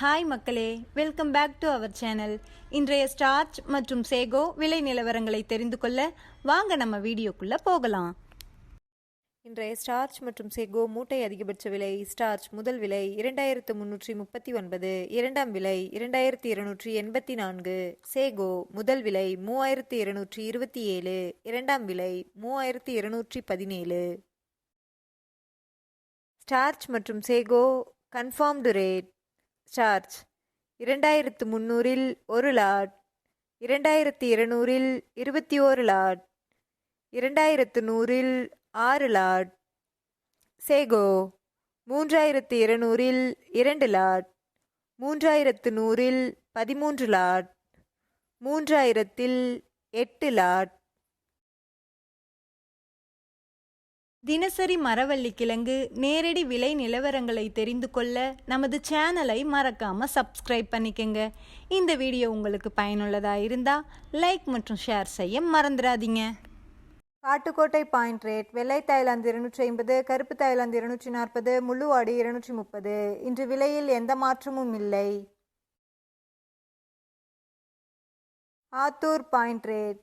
Hi மக்களே. Welcome back to our channel இன்றைய starch மற்றும் சேகோ விலை நிலவரங்களை தெரிந்து கொள்ள வாங்க நம்ம வீடியோக்குள்ளே போகலாம். இன்றைய ஸ்டார்ச் மற்றும் செகோ மூட்டை அதிகபட்ச விலை ஸ்டார்ச் முதல் விலை இரண்டாயிரத்து முன்னூற்றி முப்பத்தி ஒன்பது இரண்டாம் விலை இரண்டாயிரத்தி இருநூற்றி எண்பத்தி நான்கு சேகோ முதல் விலை மூவாயிரத்தி இருநூற்றி இருபத்தி ஏழு இரண்டாம் விலை மூவாயிரத்தி இருநூற்றி பதினேழு. ஸ்டார்ச் மற்றும் சேகோ கன்ஃபார்ம்டு ரேட் சார்ஜ் இரண்டாயிரத்து முந்நூறில் ஒரு லாட் இரண்டாயிரத்து இருநூறில் இருபத்தி ஓரு லாட் இரண்டாயிரத்து நூறில் ஆறு லாட் சேகோ மூன்றாயிரத்து இருநூறில் இரண்டு லாட் மூன்றாயிரத்து நூறில் பதிமூன்று லாட் மூன்றாயிரத்தில் எட்டு லாட் தினசரி மரவள்ளி கிழங்கு நேரடி விலை நிலவரங்களை தெரிந்து கொள்ள நமது சேனலை மறக்காம சப்ஸ்கிரைப் பண்ணிக்கங்க. இந்த வீடியோ உங்களுக்கு பயனுள்ளதாக இருந்தால் லைக் மற்றும் ஷேர் செய்ய மறந்துடாதீங்க. காட்டுக்கோட்டை பாயிண்ட் ரேட் வெள்ளை தாய்லாந்து இருநூற்றி ஐம்பது கருப்பு தாய்லாந்து இருநூற்றி நாற்பது முள்ளுவாடி இருநூற்றி முப்பது. இன்று விலையில் எந்த மாற்றமும் இல்லை. Attur point rate.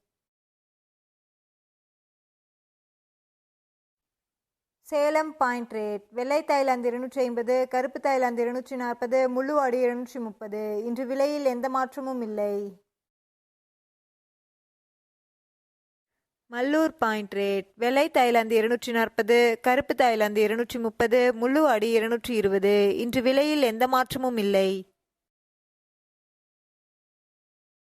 Salem point rate வெள்ளை தாய்லாந்து இருநூற்றி ஐம்பது கருப்பு தாய்லாந்து இருநூற்றி நாற்பது முள்ளுவாடி இருநூற்றி முப்பது. இன்று விலையில் எந்த மாற்றமும் இல்லை. மல்லூர் பாயிண்ட் ரேட் வெள்ளை தாய்லாந்து இருநூற்றி நாற்பது கருப்பு தாய்லாந்து இருநூற்றி முப்பது முள்ளுவாடி இருநூற்றி இருபது. இன்று விலையில் எந்த மாற்றமும் இல்லை.